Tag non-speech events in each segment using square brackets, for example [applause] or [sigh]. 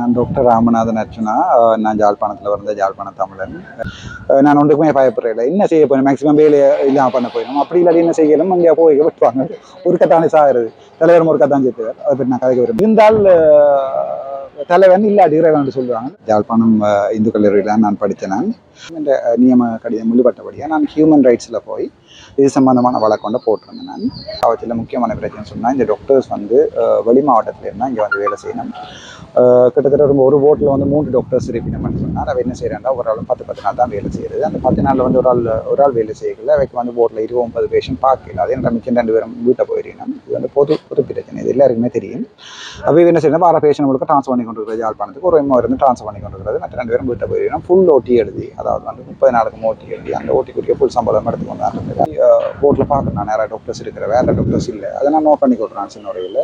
நான் டாக்டர் ராமநாதன் அர்ச்சனா நான் ஜாழ்ப்பாணத்தில் வந்த ஜாழ்ப்பாண தமிழன். நான் ஒன்றுக்குமே பயப்படுறேன் என்ன செய்ய போயிடும் மேக்ஸிமம் வேலையை இல்லாமல் பண்ண போயிடும் அப்படி இல்லாட்டி என்ன செய்யலும் அங்கே போய் விட்டுவாங்க ஒரு கத்தானே சாகிறது. தலைவர் ஒரு கத்தான் சேர்த்துவார் அதை பற்றி நான் கதைக்க விரும்புகிறேன். இருந்தால் தலைவன் இல்லை இறைவன் சொல்லுவாங்க. ஜாழ்ப்பாணம் இந்து கல்லூரியில் நான் படித்தேன் நான். இந்த நியம கடிதம் முள்ளுப்பட்டபடியாக நான் ஹியூமன் ரைட்ஸில் போய் இது சம்மந்தமான வழக்கு வந்து போட்டிருந்தேன் நான். அவற்றில் முக்கியமான பிரச்சனை சொன்னால் இந்த டாக்டர்ஸ் வந்து வெளி மாவட்டத்தில் இருந்தால் இங்கே வந்து வேலை செய்யணும். கிட்டத்தட்ட ஒரு ஒரு போட்டில் வந்து மூன்று டாக்டர்ஸ் இருப்பினம்னு சொன்னால் அவர் என்ன செய்கிறாண்டா ஒரு ஆள் பத்து பத்து நாள் தான் வேலை செய்கிறது அந்த பத்து நாளில் வந்து ஒரு ஆள் ஒரு ஆள் வேலை செய்யல அவைக்கு வந்து போட்டில் இருபது ஒன்பது பேஷண்ட் பார்க்கல அதே நேரம் மிச்சம் ரெண்டு பேரும் வீட்டை போயிருக்கணும் இது வந்து பொது பொது பிரச்சனை. இது எல்லாருக்குமே தெரியும். அப்போ என்ன செய்யணும் வர பேஷன் உங்களுக்கு ட்ரான்ஸ்ஃபர் பண்ணி கொண்டு இருக்கிறது யாழ்ப்பாணத்துக்கு ஒரு எம்ஓ இருந்து ட்ரான்ஸ்ஃபர் பண்ணி கொண்டு இருக்கிறது மற்ற ரெண்டு பேரும் வீட்டை போயிருக்கணும் ஃபுல் ஓட்டி எழுதி அதாவது வந்து முப்பது நாளுக்கு ஓட்டி எழுதி அந்த ஓட்டி குறிக்க ஃபுல் சம்பளம் எடுத்து கொண்டாந்து போட்டில் பார்க்கணும் நான் நிறைய டாக்டர்ஸ் இருக்கிற வேற டாக்டர்ஸ் இல்லை. அதை நான் நோட் பண்ணி கொடுக்குறேன் சின்ன முறையில்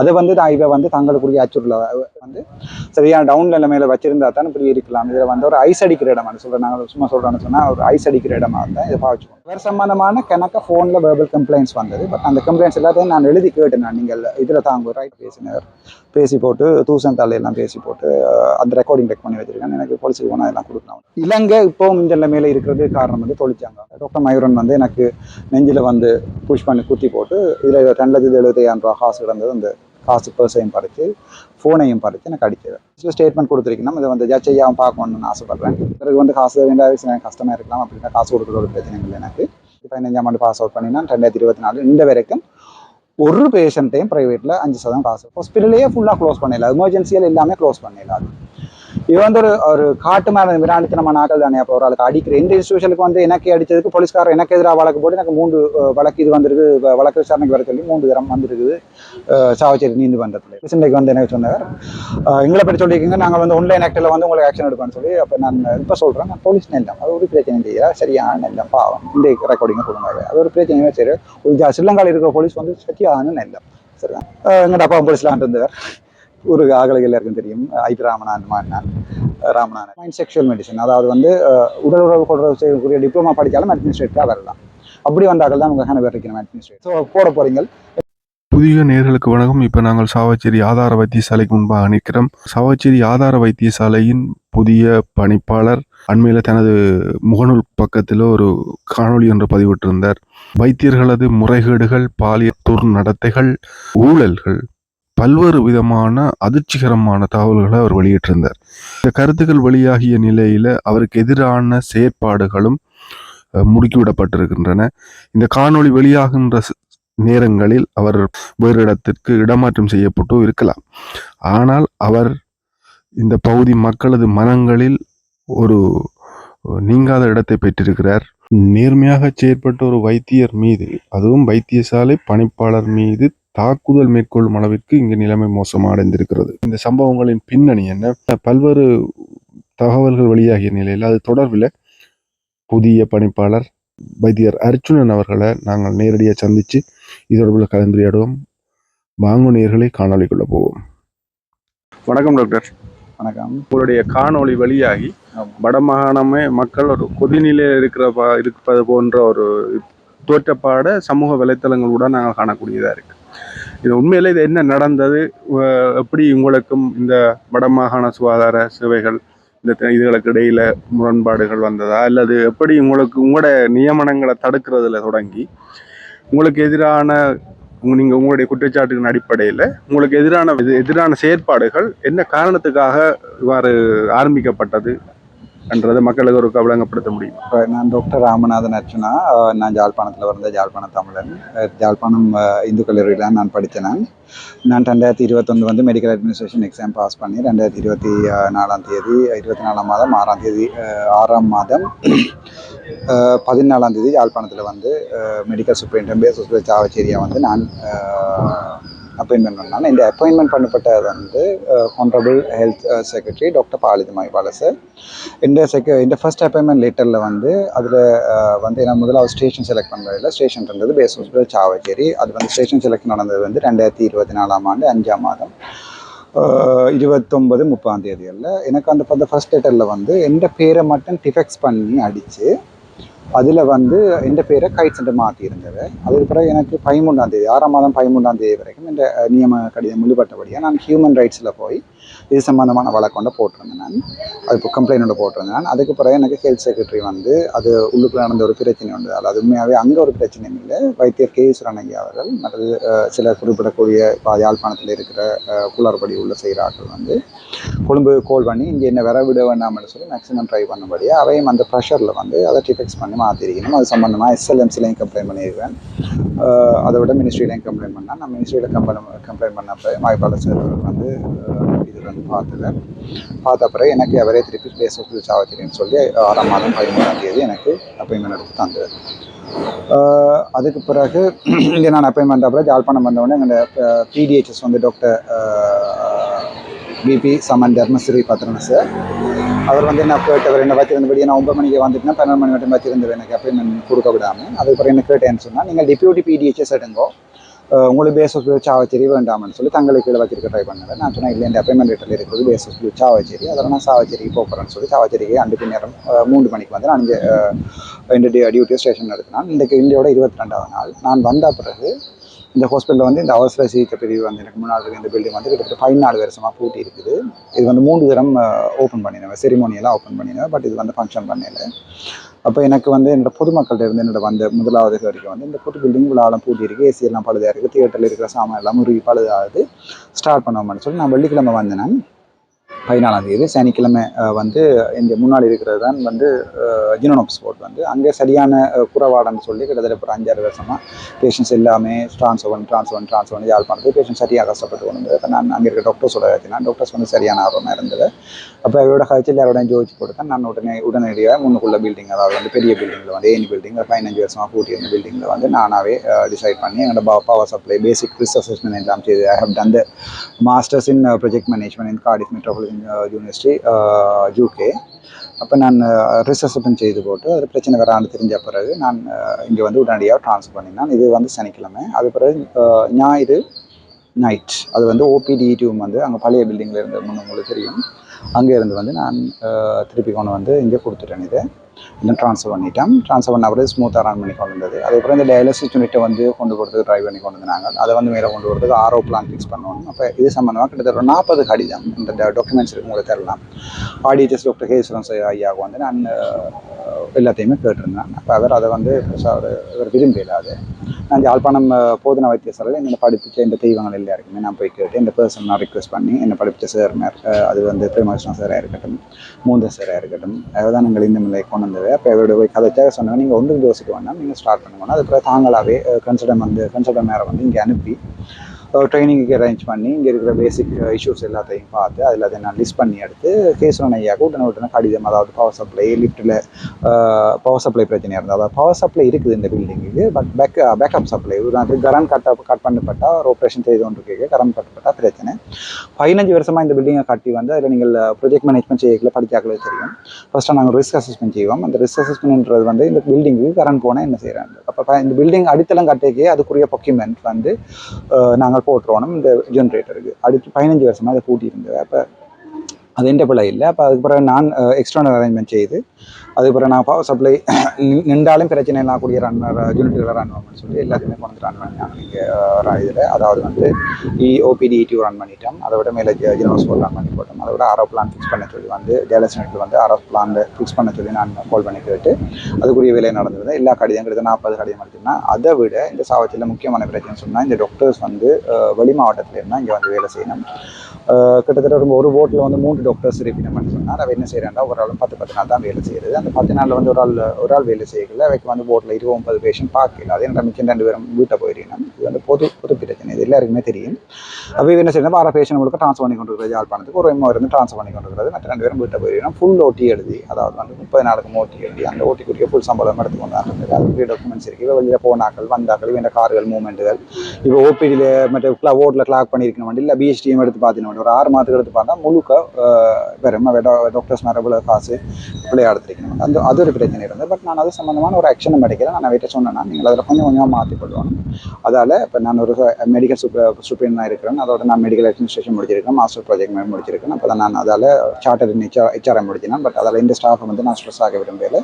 அதை வந்து நான் இவ வந்து தங்களுக்குரிய அச்சுறுல வந்து சரியான டவுன் நிலைமையில வச்சிருந்தா தான் இப்படி இருக்கலாம். இதில் வந்து ஒரு ஐஸ் அடிக்கிற இடமா சொல்கிறேன் நாங்கள் சும்மா சொல்கிறோன்னு சொன்னால் ஒரு ஐஸ் அடிக்கிற இடமா இருந்தால் இதை பாவிச்சுக்கோங்க வேறு சம்பந்தமான கணக்க ஃபோனில் வேர்பல் கம்ப்ளைண்ட்ஸ் வந்தது. பட் அந்த கம்ப்ளைண்ட்ஸ் எல்லாத்தையும் நான் நான் எழுதி கேட்டேன் நான். நீங்கள் இதில் தாங்க ரைட் பேசினார் பேசி போட்டு தூசன் தலையெல்லாம் பேசி போட்டு அந்த ரெக்கார்டிங் டெக் பண்ணி வச்சிருக்கேன். எனக்கு போலீஸுக்கு போனால் அதெல்லாம் கொடுக்கலாம். இலங்கை இப்போவும் இந்த நிலைமையில இருக்கிறது காரணம் வந்து தொழிற்சாங்க டாக்டர் மயூரன் வந்து எனக்கு நெஞ்சில் வந்து புஷ் பண்ணி குத்தி போட்டு இதில் ரெண்டு லட்சத்து எழுபத்தையாயிரம் ரூபா காசு கிடந்தது அந்த காசு பர்ஸையும் பறித்து ஃபோனையும் பறித்து எனக்கு அடிக்கிறேன் சில ஸ்டேட்மெண்ட் கொடுத்துருக்கணும் இதை வந்து ஜட்ஜ் ஐயாவும் பார்க்கணும்னு ஆசைப்படுறேன். பிறகு வந்து காசு வேண்டாம் கஷ்டமாக இருக்கலாம். அப்படின்னா காசு கொடுக்குற ஒரு பிரச்சனை இல்லை எனக்கு. பதினஞ்சாம் ஆண்டு பாஸ் அவுட் பண்ணினா ரெண்டாயிரத்தி இருபத்தி நாலு இந்த வரைக்கும் ஒரு பேஷண்ட்டையும் ப்ரைவேட்டில் அஞ்சு சதவீதம் காசு. ஹாஸ்பிட்டலையே ஃபுல்லாக க்ளோஸ் பண்ணிடலாம் எமர்ஜென்சியில் எல்லாமே க்ளோஸ் பண்ணிடலாம் இது வந்து ஒரு ஒரு காட்டு மேலே விராண்டித்தனமான ஆட்கள் தானே. அப்போ ஒரு ஆளுக்கு அடிக்கிற இந்த இன்ஸ்டியூஷனுக்கு வந்து எனக்கு அடிச்சதுக்கு போலீஸ்காரர் எனக்கு எதிராக வழக்கு போட்டு எனக்கு மூன்று வழக்கு இது வந்திருக்கு. வழக்கு விசாரணைக்கு வர சொல்லி மூன்று தரம் வந்திருக்குது. அஹ், சாவச்சேரி நீதிமன்றத்தில் ரீசெண்டாக வந்து எனக்கு சொன்னார்? எங்களை பற்றி சொல்லியிருக்கீங்க. நாங்கள் வந்து ஒன்லைன் ஆக்டில் வந்து உங்களுக்கு ஆக்ஷன் எடுப்போம்னு சொல்லி அப்போ நான் இப்போ சொல்கிறேன் நான் போலீஸ் நெல்லம். அது ஒரு பிரச்சனை இல்லையா. சரியான நெல்லம். பாவம். இந்த ரெக்கார்டிங்கை கொடுங்க. அது ஒரு பிரச்சனையுமே சரி. ஒரு ஜா- ஸ்ரீலங்காவில் இருக்கிற போலீஸ் வந்து சரியான நெல்லம். சரிதான்? எங்கள்ட அப்பா போலீஸ்லாம் இருந்தார் ஒரு ஆகலைகள் எல்லாருக்கும் தெரியும். ஐபி ராமநாதன் மாறினான் ராமநாதன். மைண்ட் செக்ஷுவல் மெடிசன் அதாவது வந்து உடல் உறவு கொள்றது செய்யக்கூடிய டிப்ளமா படித்தாலும் அட்மினிஸ்ட்ரேட்டாக வரலாம். அப்படி வந்தாக்கள் தான் உங்கள் பேர் இருக்கணும் அட்மினிஸ்ட்ரேட் ஸோ போட போறீங்க புதிய நேர்களுக்கு வணக்கம். இப்போ நாங்கள் சாவச்சேரி ஆதார வைத்தியசாலைக்கு முன்பாக நிற்கிறோம். சாவச்சேரி ஆதார வைத்தியசாலையின் புதிய பணிப்பாளர் அண்மையில் தனது முகநூல் பக்கத்தில் ஒரு காணொளி ஒன்று பதிவிட்டிருந்தார். வைத்தியர்களது முறைகேடுகள் பாலியல் நடத்தைகள் ஊழல்கள் பல்வேறு விதமான அதிர்ச்சிகரமான தகவல்களை அவர் வெளியிட்டிருந்தார். இந்த கருத்துக்கள் வெளியாகிய நிலையில் அவருக்கு எதிரான செயற்பாடுகளும் முடுக்கிவிடப்பட்டிருக்கின்றன. இந்த காணொளி வெளியாகின்ற நேரங்களில் அவர் வேறு இடத்திற்கு இடமாற்றம் செய்யப்பட்டோ இருக்கலாம். ஆனால் அவர் இந்த பகுதி மக்களது மனங்களில் ஒரு நீங்காத இடத்தை பெற்றிருக்கிறார். நேர்மையாக செயற்பட்ட ஒரு வைத்தியர் மீது அதுவும் வைத்தியசாலை பணிப்பாளர் மீது தாக்குதல் மேற்கொள்ளும் அளவிற்கு இங்கு நிலைமை மோசமடைந்திருக்கிறது. இந்த சம்பவங்களின் பின்னணி என்ன? பல்வேறு தகவல்கள் வெளியாகிய நிலையில் அது தொடர்பில் புதிய பணிப்பாளர் வைத்தியர் அர்ச்சுனன் அவர்களை நாங்கள் நேரடியாக சந்தித்து இது தொடர்பில் கலந்துரையாடுவோம். வாங்க நேர்களை காணொளிக்குள்ள போவோம். வணக்கம் டாக்டர். வணக்கம். உங்களுடைய காணொளி வெளியாகி ஆமா. வடமாகாணமே மக்கள் ஒரு கொதிநிலையில் இருக்கிற ப- இருப்பது போன்ற ஒரு தோற்றப்பாட சமூக வலைத்தளங்களோட நாங்கள் காணக்கூடியதாக இருக்கு. இது உண்மையில் இது என்ன நடந்தது? எப்படி உங்களுக்கும் இந்த வடமாகாண சுகாதார சேவைகள் இந்த இதுகளுக்கு இடையில முரண்பாடுகள் வந்ததா? அல்லது எப்படி உங்களுக்கு உங்களோட நியமனங்களை தடுக்கிறதுல தொடங்கி உங்களுக்கு எதிரான உங்க- உங்களுடைய குற்றச்சாட்டுகளின் அடிப்படையில் உங்களுக்கு எதிரான இது- எதிரான செயற்பாடுகள் என்ன காரணத்துக்காக இவ்வாறு ஆரம்பிக்கப்பட்டது? என்றதை மக்களுக்கு ஒரு விளங்கப்படுத்த முடியும். இப்போ நான் டாக்டர் ராமநாதன் அர்ச்சனா நான் ஜாழ்ப்பாணத்தில் வந்த ஜாழ்ப்பாண தமிழன் ஜாழ்ப்பாணம் இந்து கல்லூரியில் நான் படித்தேன் நான். நான் ரெண்டாயிரத்தி இருபத்தொன்று வந்து மெடிக்கல் அட்மினிஸ்ட்ரேஷன் எக்ஸாம் பாஸ் பண்ணி ரெண்டாயிரத்தி இருபத்தி நாலாம் தேதி இருபத்தி நாலாம் மாதம் ஆறாம் தேதி ஆறாம் மாதம் பதினாலாம் தேதி யாழ்ப்பாணத்தில் வந்து மெடிக்கல் சூப்பரிண்டென்ட் பேஸ் சாவச்சேரியா வந்து நான் அப்பாயின்மெண்ட் பண்ணாங்க இந்த அப்பாயின்மெண்ட் பண்ணப்பட்டது வந்து ஹானரபிள் ஹெல்த் செக்ரட்டரி டாக்டர் பாலிதமாய் சார் இந்த செக இந்த ஃபர்ஸ்ட் அப்பாயின்மெண்ட் லெட்டரில் வந்து அதில் வந்து நான் முதலாவது ஸ்டேஷன் செலக்ட் பண்ணுறதில்ல ஸ்டேஷன் இருந்தது பேஸ் ஹாஸ்பிட்டல் சாவச்சேரி அது வந்து ஸ்டேஷன் செலக்ட் நடந்தது வந்து ரெண்டாயிரத்தி இருபத்தி நாலாம் ஆண்டு அஞ்சாம் மாதம். இருபத்தொம்பது முப்பாந்தேதி முப்பாம் எனக்கு அந்த அந்த ஃபர்ஸ்ட் லெட்டரில் வந்து எந்த பேரை மட்டும் டிஃபெக்ஸ் பண்ணி அடித்து அதில் வந்து எந்த பேரை கைட் என்று மாற்றியிருந்தவர். அதுக்கு பிறகு எனக்கு பதிமூன்றாம் தேதி ஆறாம் மாதம் பதிமூன்றாம் தேதி வரைக்கும் இந்த அஹ், நியம கடிதம் முழுபட்டபடியாக நான் ஹியூமன் ரைட்ஸில் போய் இது சம்மந்தமான வழக்கு கொண்டு போட்டிருந்தேன் நான். அது இப்போ கம்ப்ளைண்ட் ஒன்று போட்டிருந்தேன் நான். அதுக்கு பிறகு எனக்கு ஹெல்த் செக்ரட்டரி வந்து அது உள்ளுக்குள்ள நடந்த ஒரு பிரச்சனை உண்டு. அது உண்மையாகவே அங்கே ஒரு பிரச்சனையும் இல்லை. வைத்தியர் கே சுரணங்கி அவர்கள் மற்றது சில குறிப்பிடக்கூடிய இப்போ யாழ்ப்பாணத்தில் இருக்கிற குளறுபடி உள்ள செய்கிறார்கள் வந்து கொழும்பு கோல் பண்ணி இங்கே என்ன வர விட வேண்டாம்னு சொல்லி மேக்ஸிமம் ட்ரை பண்ணபடியாக அவையும் அந்த ப்ரெஷரில் வந்து அதை டிஃபெக்ஸ் பண்ணி மாற்றிருக்கணும் அது சம்மந்தமாக எஸ்எல்எம்சிலையும் கம்ப்ளைண்ட் பண்ணியிருக்கேன். அதை விட மினிஸ்ட்ரியிலையும் கம்ப்ளைண்ட் பண்ணால் நான் மினிஸ்ட்ரியில் கம்ப்ளைண்ட் கம்ப்ளைண்ட் பண்ணப்போ வாய்ப்பாளர் சார் வந்து வந்து பார்த்துல பார்த்த பிறகு எனக்கு அவரே திருப்பி பேச சொல்லி சாவத்திரின்னு சொல்லி ஆறாம் மாதம் பதிமூணாம் தேதி எனக்கு அப்பாயின்மெண்ட் எடுத்து தந்தது. அதுக்கு பிறகு [clears throat] இங்கே நான் அப்பாயின்மெண்ட் அப்புறம் ஜாழ்ப்பாணம் வந்தவுடனே எங்கள் பிடிஹெச்எஸ் வந்து doctor B P Saman Dharmasri Pathirana sir அவர் வந்து என்ன கேட்டவர் என்ன வச்சிருந்தபடி நான் ஒன்பது மணிக்கு வந்துட்டுனா பன்னெண்டு மணி வரைக்கும் வச்சிருந்தவர் எனக்கு அப்பாயின்மெண்ட் கொடுக்க விடாமல் அதுக்கப்புறம் என்ன கேட்டேன்னு சொன்னால் நீங்கள் டிப்யூட்டி பிடிஹெச்எஸ் எடுங்கோ. உங்களுக்கு பேசஸ் சாவச்சேரி வேண்டாம்னு சொல்லி தங்களுக்கு கீழே வச்சிருக்க ட்ரை பண்ணல நான் சொன்னேன் இல்லை இந்த அப்பாயின்மெண்ட் லெட்டரில் இருக்கிறது பேசஸ் சாவச்சேரி. அதெல்லாம் நான் சாவச்சேரிக்கு போகிறேன்னு சொல்லி சாவச்சேரிக்கு அன்றைக்கு நேரம் மூன்று மணிக்கு வந்து நான் இங்கே இந்த டியூட்டி ஸ்டேஷன் எடுத்தினான் இன்றைக்கு இந்தியோட இருபத்தி ரெண்டாவது நாள். நான் வந்த பிறகு இந்த ஹாஸ்பிட்டலில் வந்து இந்த அவசர சிகிச்சை பிரிவு வந்து எனக்கு முன்னாள் இந்த பில்டிங் வந்து கிட்டத்தட்ட பதினாலு வருஷமாக பூட்டி இருக்குது. இது வந்து மூன்று தரம் ஓப்பன் பண்ணினேன் செரிமோனியெல்லாம் ஓப்பன் பண்ணினேன் பட் இது வந்து ஃபங்க்ஷன் பண்ணல. அப்போ எனக்கு வந்து என்னோட பொதுமக்கள்கிட்ட இருந்து என்னோட வந்த முதலாவது வரைக்கும் வந்து இந்த புது பில்டிங் விழாலாம் பூட்டி இருக்குது ஏசி எல்லாம் பழுதாக இருக்குது தியேட்டரில் இருக்கிற சாமான் எல்லாம் முருகி பழுதாகுது. ஸ்டார்ட் பண்ணுவோம்னு சொல்லி நான் வெள்ளிக்கிழமை வந்தேன் பதினாலாம் தேதி சனிக்கிழமை வந்து இந்த முன்னாடி இருக்கிறது தான் வந்து ஜினோனோப் ஸ்போர்ட் வந்து. அங்கே சரியான குறவாடன்னு சொல்லி கிட்டத்தட்ட ஒரு அஞ்சாறு வருஷமாக பேஷண்ட்ஸ் எல்லாமே ட்ரான்ஸ்ஃபர் ட்ரான்ஸ் ஒன் பண்ணி ட்ரான்ஸ்ஃபர் பண்ணி பண்ணுறது பேஷண்ட் சரியாக கஷ்டப்பட்டு கொண்டு அப்போ நான் அங்கே இருக்க டாக்டர்ஸோட வச்சுனா டாக்டர்ஸ் வந்து சரியான ஆர்வமாக இருந்தது. அப்போ அவரோட கழிச்சு எல்லாரோடையும் ஜோதிச்சு போட்டு நான் உடனே உடனடியாக முன்னுக்குள்ள பில்டிங் அதாவது வந்து பெரிய பில்டிங்கில் வந்து ஏனி பில்டிங் பதினஞ்சு வருஷமாக கூட்டி இருந்த பில்டிங்கில் வந்து நானாகவே டிசைட் பண்ணி என்னோட power supply basic risk assessment எல்லாம் செய்து I have done the masters in project management in Cardiff Metropolitan University UK அப்போ நான் uh, ரிஸ்க் செய்து போட்டு அது பிரச்சனை வரான்னு தெரிஞ்ச பிறகு நான் uh, இங்கே வந்து உடனடியாக ட்ரான்ஸ்ஃபர் பண்ணினேன். இது வந்து சனிக்கிழமை. அது பிறகு uh, ஞாயிறு நைட் அது வந்து ஓபிடி டியூம் வந்து அங்கே பழைய பில்டிங்கில் இருந்து உங்களுக்கு தெரியும். அங்கே இருந்து வந்து நான் திருப்பி கொண்டு வந்து இங்கே கொடுத்துட்டேன் இதை. இன்னும் ட்ரான்ஸ்ஃபர் பண்ணிட்டோம். ட்ரான்ஸ்ஃபர் பண்ண அப்புறம் ஸ்மூத்தாக ரன் பண்ணி கொண்டு வந்தது. அதுக்கப்புறம் இந்த டயாலிசிஸ் யூனிட்டை வந்து கொண்டு போகிறதுக்கு ட்ரை பண்ணி கொண்டு வந்தாங்க. அதை வந்து மேலே கொண்டு வரதுக்கு ஆரோ பிளான் ஃபிக்ஸ் பண்ணுவாங்க அப்போ இது சம்மந்தமாக கிட்டத்தட்ட ஒரு நாற்பது கடிதம் இந்த டாக்குமெண்ட்ஸ் இருக்கு உங்களுக்கு தரலாம் ஆடிஎஸ் டாக்டர் கேஸ்வரன் ஐயாவுக்கு வந்து நான் எல்லாத்தையுமே கேட்டிருந்தேன் அப்போ அவர் அதை வந்து பெருசாக அவர் விரும்பி விரும்பலாது நான் யாழ்ப்பாணம் போதன போதனா வைத்தியசாலையில் என்னை படிப்பிச்ச இந்த தெய்வங்கள் எல்லாருக்குமே நான் போய் கேட்டு இந்த பர்சன் நான் ரிக்வெஸ்ட் பண்ணி என்னை படிப்பிச்ச சார் அது வந்து பிரேமகிருஷ்ணன் சாராக இருக்கட்டும் மூந்த சாராக இருக்கட்டும் அவதான் எங்கள் இந்த நிலையை கொண்டு வந்தது அப்போ அவரோட போய் கதைச்சாக சொன்னாங்க. நீங்கள் ஒன்றும் யோசிக்க வேண்டாம். நீங்கள் ஸ்டார்ட் பண்ணுவோம்னா அதுக்கப்புறம் தாங்களாகவே கன்சல்டன் வந்து கன்சல்டன் மேரை வந்து இங்கே அனுப்பி ட்ரைனிங்க்கு அரேஞ்ச் பண்ணி இங்கே இருக்கிற பேசிக் இஷ்யூஸ் எல்லாத்தையும் பார்த்து அது எல்லாத்தையும் நான் லிஸ்ட் பண்ணி எடுத்து கேசவன் ஐயாவுக்கு உடனே உடனே கடிதம் அதாவது பவர் சப்ளை லிஃப்ட்டில் பவர் சப்ளை பிரச்சனையாக இருந்தது அதாவது பவர் சப்ளை இருக்குது இந்த பில்டிங்குக்கு பட் பேக் பேக்கப் சப்ளை அது கரண்ட் கட் கட் பண்ணப்பட்டால் ஒரு ஆப்ரேஷன் செய்து கொண்டு கரண்ட் கட்டப்பட்டால் பிரச்சனை. பதினஞ்சு வருஷமாக இந்த பில்டிங்கை கட்டி வந்து அதில் நீங்கள் ப்ரொஜெக்ட் மேனேஜ்மெண்ட் செய்யக்கல படிச்சாக்களே தெரியும். ஃபஸ்ட்டாக நாங்கள் ரிஸ்க் அசஸ்மெண்ட் செய்வோம். அந்த ரிஸ்க் அசஸ்மெண்ட்ன்றது வந்து இந்த பில்டிங்கு கரண்ட் போனால் என்ன செய்கிறாங்க அப்போ இந்த பில்டிங் அடித்தளம் கட்டிக்கே அதுக்குரிய பொக்யூமெண்ட் வந்து நாங்கள் போட்டுருவோம் இந்த ஜென்ரேட்டருக்கு அடுத்து பதினஞ்சு வருஷமாக அதை பூட்டி இருந்தது அப்போ அது எந்த பிள்ளை இல்லை. அப்போ அதுக்கு பிறகு நான் எக்ஸ்டர்னல் அரேஞ்ச்மெண்ட் செய்து அதுக்கு பிறகு நான் பவர் [coughs] சப்ளை நின்றாலும் பிரச்சனை எல்லாம் கூடிய ரன் யூனிட்டுகளை ரன் பண்ணணும்னு சொல்லி எல்லாத்தையுமே கொண்டு ரன் ரன் பண்ணாங்க இங்கே இதில். அதாவது வந்து இஓபிடி இடி ரன் பண்ணிட்டோம். அதை விட மேலே ஜெனோஸ் போல் ரன் பண்ணி போட்டோம். அதை விட ஆரோ பிளான் ஃபிக்ஸ் பண்ண சொல்லி வந்து டேலஸ் நெட்டில் வந்து ஆரோ பிளான் ஃபிக்ஸ் பண்ண சொல்லி நான் கால் பண்ணி கேட்டு அதுக்குரிய வேலை நடந்தது. எல்லா கடிதம் கிட்ட நாற்பது கடிதம் எடுத்தோம்னா அதை விட இந்த சாவத்தில் முக்கியமான பிரச்சனை சொன்னால் இந்த டாக்டர்ஸ் வந்து வெளி மாவட்டத்தில் இருந்தால் இங்கே வந்து வேலை செய்யணும். கிட்டத்தட்ட ஒரு ஒரு போட்டில் வந்து மூன்று டாக்டர்ஸ் இருப்பினம் பண்ணி அவள் என்ன செய்கிறாண்டா ஒரு ஆள் பத்து பத்து நாள் தான் வேலை செய்கிறது அந்த பத்து நாளில் வந்து ஒரு ஆள் ஒரு ஆள் வேலை செய்யல அவைக்கு வந்து போட்டில் இருபது ஒன்பது பேஷண்ட் பார்க்கல அதே நேரம் மிச்சம் ரெண்டு பேரும் வீட்டை போயிருக்கணும் இது வந்து பொது பொது பிரச்சனை. இது எல்லாருக்குமே தெரியும். அப்போ என்ன செய்யணும் ஆறு பேஷண்ட் உங்களுக்கு ட்ரான்ஸ்ஃபர் பண்ணி கொண்டு இருக்கிறது யாழ்ப்பாணத்துக்கு. ஒரு எம்ஓ இருந்து ட்ரான்ஸ்ஃபர் பண்ணி கொண்டு இருக்கிறது. மற்ற ரெண்டு பேரும் வீட்டை போயிருக்கணும் ஃபுல் ஓட்டி எழுதி அதாவது வந்து முப்பது நாளுக்கு ஓட்டி எழுதி அந்த ஓட்டிக்குரிய ஃபுல் சம்பளம் எடுத்து வந்தாங்க இருந்தது அதுக்குரிய டாக்குமெண்ட்ஸ் இருக்குது இப்போ வெளியில் போனாக்கள் வந்தாக்கள் இவன் கார்கள் மூமெண்ட்டுகள் இப்போ ஓபிடியில் மற்ற ஓட்டில் கிளாக் பண்ணியிருக்கணும் இல்லை பிஎஸ்டிஎம் எடுத்து பார்த்தீங்கன்னா ஒரு ஆறு மாதத்துக்கு எடுத்து பார்த்தா முழுக்க வெறும் டாக்டர்ஸ் மேலே காசு காசு விளையாடுத்திருக்கணும் அந்த அது ஒரு பிரச்சனை இருந்தது. பட் நான் அது சம்மந்தமான ஒரு ஆக்ஷன் எடுக்கிறேன் நான் வீட்டை சொன்னேன்னா நீங்கள் அதில் கொஞ்சம் கொஞ்சமாக மாற்றி கொள்வாங்க அதால் இப்போ நான் ஒரு மெடிக்கல் சூப்பர் சூப்பரினாக இருக்கிறேன். அதோட நான் மெடிக்கல் அட்மினிஸ்ட்ரேஷன் முடிச்சிருக்கேன் மாஸ்டர் ப்ராஜெக்ட் மேம் முடிச்சிருக்கேன். அப்போ தான் நான் அதால் சார்ட்டர் ஹெச்ஆர்எம் முடிச்சினேன். பட் அதில் இந்த ஸ்டாஃபை வந்து நான் ஸ்ட்ரெஸ் ஆக விரும்பல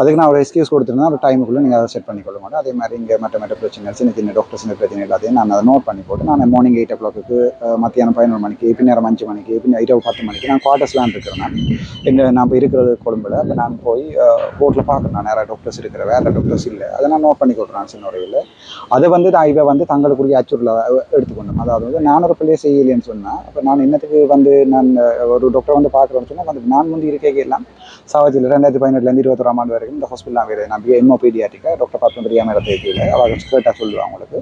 அதுக்கு நான் ஒரு எக்ஸ்கியூஸ் கொடுத்துருந்தேன். ஒரு டைமுக்குள்ளே நீங்கள் அதை செட் பண்ணிக்கொள்ள மாட்டேன் அதே மாதிரி இங்கே மற்ற மற்ற பிரச்சனை சின்ன சின்ன டாக்டர்ஸ் பிரச்சனை எல்லாத்தையும் நான் அதை நோட் பண்ணி போட்டு நான் மார்னிங் எயிட் ஓ கிளாக்கு மத்தியானம் பதினொரு மணிக்கு பின்னேரம் அஞ்சு மணிக்கு பின்ன இரவு பத்து மணிக்கு நான் குவார்ட்டர்ஸ்லாம் இருக்கிறேன் நான். இந்த நான் இப்போ இருக்கிறது கொழும்புல. அப்போ நான் போய் போட்டில் பார்க்குறேன் நான் நிறைய டாக்டர்ஸ் இருக்கிற வேறு டாக்டர்ஸ் இல்லை. அதை நான் நோட் பண்ணி கொடுக்குறேன் சின்ன உரையில் அதை வந்து நான் இவ வந்து தங்களுக்குரிய அச்சுறுல எடுத்துக்கொண்டோம். அதாவது வந்து நான் ஒரு பிள்ளையை செய்யலைன்னு சொன்னால் அப்போ நான் என்னத்துக்கு வந்து நான் ஒரு டாக்டர் வந்து பார்க்குறேன்னு சொன்னால் வந்து நான் வந்து இருக்கே எல்லாம் சாவஜியில் ரெண்டாயிரத்தி பதினெட்டுலேருந்து இருபத்தொராம் ஆண்டு வரைக்கும் இந்த ஹாஸ்பிட்டல் வேறு நான் எம்ஓ பீடியாட்டிக்கா டாக்டர் பார்த்து தெரியாமல் இடத்த கீழே அவங்க ஸ்ட்ரெயிட்டாக சொல்லுவாங்க உங்களுக்கு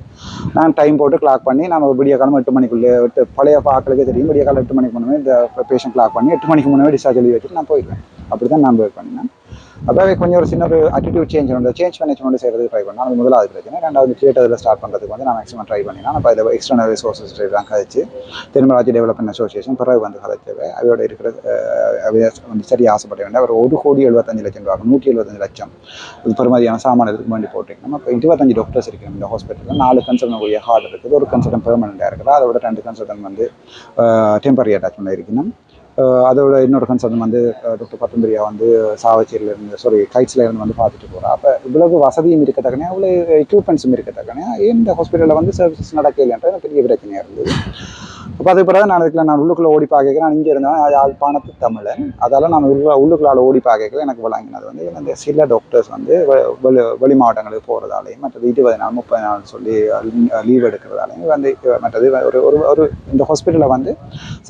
நான் டைம் போட்டு கிளாக் பண்ணி நான் ஒரு விடிய காலம் எட்டு மணிக்குள்ளே எட்டு பழைய பாக்களுக்கே தெரியும் விடிய காலம் எட்டு மணிக்கு முன்னே இந்த பேஷண்ட் கிளாக் பண்ணி எட்டு மணிக்கு முன்னாடி டிஸ்சார்ஜ் எழுதி வச்சுட்டு நான் போயிடுவேன் அப்படி தான் நான் வெயிட் பண்ணினேன் அப்போவே கொஞ்சம் ஒரு சின்ன ஒரு அட்டிடியூட் சேஞ்ச் வந்து சேஞ்ச் மேனேஜ்மெண்ட் செய்கிறதுக்கு ட்ரை பண்ணால் அது முதலாவது பிரச்சனை. ரெண்டாவது கிரியேட்டரில் ஸ்டார்ட் பண்ணுறதுக்கு வந்து நான் மேக்ஸிமம் ட்ரை பண்ணினேன் இப்போ இதில் எக்ஸ்டர்னல் ரிசோர்ஸஸ் தான் கழிச்சு தென்மராஜ் டெவலப்மெண்ட் அசோசியேஷன் பிறகு வந்து கதைச்சவை அவையோட இருக்கிற வந்து சரி ஆசைப்பட வேண்டிய ஒரு ஒரு கோடி எழுபத்தஞ்சு லட்சம் ரூபா நூற்றி எழுபத்தஞ்சு லட்சம் இது பெருமதியான சாமான இதுக்கு வேண்டி போட்டிங்க நம்ம இப்போ இருபத்தஞ்சு டாக்டர்ஸ் இருக்கிறோம் இந்த ஹாஸ்பிட்டலில் நாலு கன்சல்டன் கூடிய ஹார்ட் இருக்குது. ஒரு கன்சல்டன் பெர்மனெண்ட்டாக இருக்குது. அதோட ரெண்டு கன்சல்டன் வந்து டெம்பரரி அட்டாச்மெண்ட் இருக்கணும். அதோட இன்னொரு கன்சர்ன் வந்து டாக்டர் பத்தந்திரியா வந்து சாவச்சேரியில் இருந்து சாரி கைட்ஸில் இருந்து வந்து பார்த்துட்டு போகிறா அப்போ இவ்வளவு வசதியும் இருக்கத்தக்கனே அவ்வளோ எக்யூப்மெண்ட்ஸும் இருக்கத்தக்கனே ஏன் இந்த ஹாஸ்பிட்டலில் வந்து சர்வீசஸ் நடக்கலைன்ற பெரிய பிரச்சனையாக இருந்தது. அப்போ அதுக்கு பிறகு நான் அதுக்குள்ள நான் உள்ளுக்குள்ள ஓடி பார்க்க இங்கே இருந்தேன். யாழ்ப்பாணத்து தமிழன். அதால் நான் உள்ள உள்ளுக்குள்ளால் ஓடி பார்க்க எனக்கு விளங்கினது வந்து இந்த சில டாக்டர்ஸ் வந்து வெளி வெளி மாவட்டங்களுக்கு போகிறதாலையும் மற்றது இருபது நாள் முப்பது நாள் சொல்லி லீவ் எடுக்கிறதாலையும் வந்து மற்றது ஒரு ஒரு ஒரு இந்த ஹாஸ்பிட்டலில் வந்து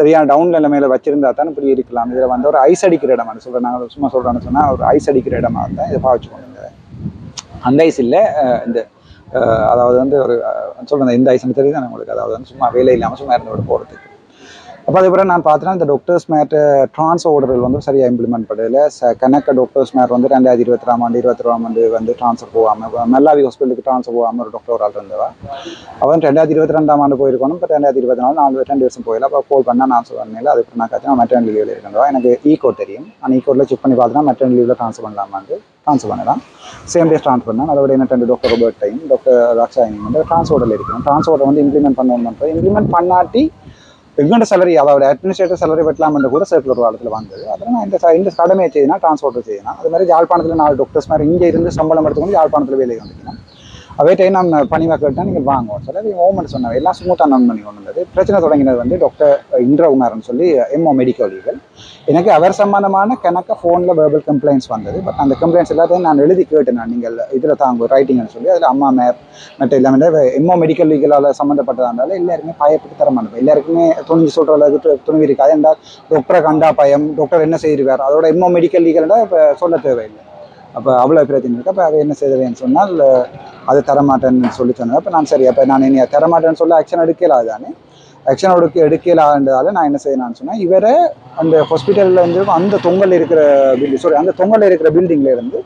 சரியான டவுன் நிலைமையில வச்சிருந்தா தான் இப்படி இருக்கலாம். இதில் வந்து ஒரு ஐஸ் அடிக்கிற இடமா சொல்கிறேன் நாங்கள் சும்மா சொல்கிறோன்னு சொன்னால் ஒரு ஐஸ் அடிக்கிற இடமா இருந்தால் இதை பாவிச்சு கொண்டு அந்த ஐஸ் இல்லை இந்த அதாவது வந்து ஒரு சொல்கிறேன் இந்த ஐஸ்னு தெரியுது? உங்களுக்கு அதாவது வந்து சும்மா வேலை இல்லாமல் சும்மா இருந்து விட போகிறதுக்கு அப்போ அதுக்கப்புறம் நான் பார்த்தேன்னா இந்த டாக்டர்ஸ் மேட் ட்ரான்ஸ் ஆர்டர்கள் வந்து சரியாக இம்ப்ளிமெண்ட் பண்ணல. ச டாக்டர்ஸ் மேட் வந்து ரெண்டாயிரத்தி இருபத்தாம் ஆண்டு இருபத்தி ஆண்டு வந்து ட்ரான்ஸ்ஃபர் போகாமல் மெல்லாவி ஹாஸ்பிட்டலுக்கு ட்ரான்ஸ்ஃபர் போகாமல் ஒரு டாக்டர் ஒரு ஆள் இருந்தவா. அவன் ரெண்டாயிரத்தி இருபத்தி ரெண்டாம் ஆண்டு போயிருக்கணும். இப்போ ரெண்டாயிரத்தி இருபத்தி நாலு நாலு ரெண்டு வருஷம் போயில அப்போ கால் பண்ணால் நான் சொன்னேன் அதுக்கு நான் கற்றுனா மெட்டர்னல் லீவில் இருக்கேன் எனக்கு e ஈ கோட் தெரியும். ஆனால் ஈ கோட்டில் செக் பண்ணி பார்த்தா மெட்டர்னல் லீவில் ட்ரான்ஸ்ஃபர் பண்ணலாமான்னு ட்ரான்ஸ்ஃபர் பண்ணலாம். சேம் டேஸ் ட்ரான்ஸ்ஃபர் பண்ணேன். அதோட என்ன ரெண்டு doctor Robert time doctor Rakshayini வந்து ட்ரான்ஸ்போர்ட்டில் இருக்கணும். ட்ரான்ஸ்போர்ட்டை வந்து இம்ப்ளிமெண்ட் பண்ணணும் இம்ப்ளிமெண்ட் பண்ணாட்டி எங்கண்ட சேலரி அதாவது அட்மினிஸ்ட்ரேட்டர் சேலரி வெட்டலாம்னு கூட சர்க்குலர் காலத்தில் வந்தது. அதில் நான் இந்த இந்த கடமையை செய்யணும் டிரான்ஸ்போர்ட்டர் செய்யணும் அது மாதிரி யாழ்ப்பாணத்தில் நாலு டாக்டர்ஸ் மாதிரி இங்கே இருந்து சம்பளம் எடுத்துக்கொண்டு யாழ்ப்பாணத்தில் வேலைக்கு வந்துக்கணும் அவே டைம் நான் பணிவாக கேட்டால் நீங்கள் வாங்குவோம். சொல்லி ஓமெண்ட் சொன்னேன் எல்லாம் ஸ்மூத்தாக நான் பண்ணி கொண்டு வந்தது. பிரச்சனை தொடங்கினது வந்து டாக்டர் இந்திரகுமார்னு சொல்லி எம்ஓ மெடிக்கல் லீகல் எனக்கு அவர் சம்பந்தமான கணக்க ஃபோனில் வேர்பல் கம்ப்ளைண்ட்ஸ் வந்தது. பட் அந்த கம்ப்ளைண்ட்ஸ் எல்லாத்தையும் நான் எழுதி கேட்டேன் நான். நீங்கள் இதில் தாங்க ரைட்டிங்னு சொல்லி. அதில் அம்மா மேர் மற்ற எல்லாமே எம்ஓ மெடிக்கல் லீகலால் சம்மந்தப்பட்டதாக இருந்தாலும் எல்லாருமே பயப்பட்டு தரமானது எல்லாருக்குமே துணிஞ்சு சொல்கிற அளவுக்கு து- துணிவு இருக்காது. என்றால் டாக்டரை கண்டா பயம். டாக்டர் என்ன செய்திருக்கார்? அதோட எம்ஓ மெடிக்கல் லீகலில் இப்போ சொல்ல தேவையில்லை. அப்போ அவ்வளோ பிரச்சனை இருக்குது அப்போ அதை என்ன செய்ததுன்னு சொன்னால் அது தரமாட்டேன்னு சொல்லி சொன்னேன் அப்போ நான் சரி அப்போ நான் இனி தரமாட்டேன்னு சொல்லி ஆக்ஷன் எடுக்கலாது தானே ஆக்ஷன் எடுக்க எடுக்கலான்றதால நான் என்ன செய்யணும்னு சொன்னேன் இவரை அந்த ஹாஸ்பிட்டலில் இருந்து அந்த தொங்கல் இருக்கிற பில்டிங் சாரி அந்த தொங்கல் இருக்கிற பில்டிங்கில் இருந்து